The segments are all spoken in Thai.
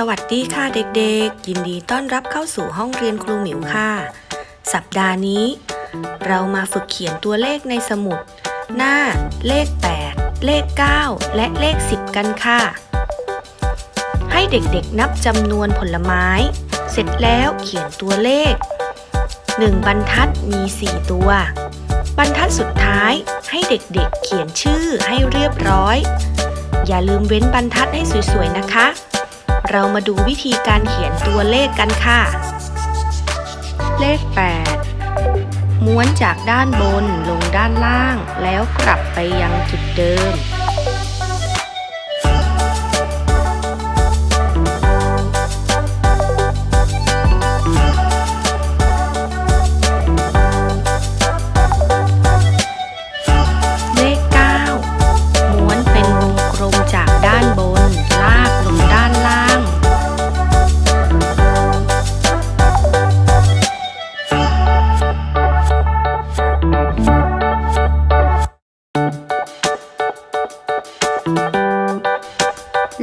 สวัสดีค่ะเด็กๆ ยินดีต้อนรับเข้าสู่ห้องเรียนครูหมิวค่ะ สัปดาห์นี้ เรามาฝึกเขียนตัวเลขในสมุด หน้า เลข 8 เลข 9 และเลข 10 กันค่ะ ให้เด็กๆนับจำนวนผลไม้ เสร็จแล้วเขียนตัวเลข 1 บรรทัดมี 4 ตัว บรรทัดสุดท้ายให้เด็กๆเขียนชื่อให้เรียบร้อย อย่าลืมเว้นบรรทัดให้สวยๆนะคะ เรามาดูวิธีการเขียนตัวเลขกันค่ะ เลข 8 ม้วนจากด้านบนลงด้านล่าง แล้วกลับไปยังจุดเดิม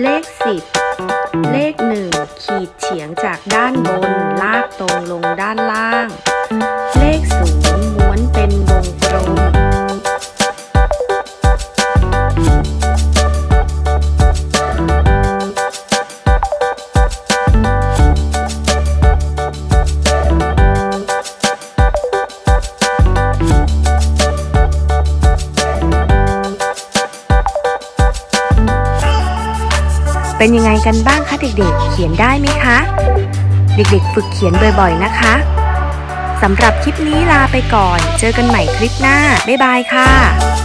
เลข 10 เลข 1 ขีดเฉียงจากด้านบน ลากตรงลงด้านล่าง เลข0 เป็นยังไงกันบ้างคะเด็กๆ เขียนได้ไหมคะ เด็กๆ ฝึกเขียนบ่อยๆนะคะสำหรับคลิปนี้ลาไปก่อน เจอกันใหม่คลิปหน้า บ๊ายบายค่ะ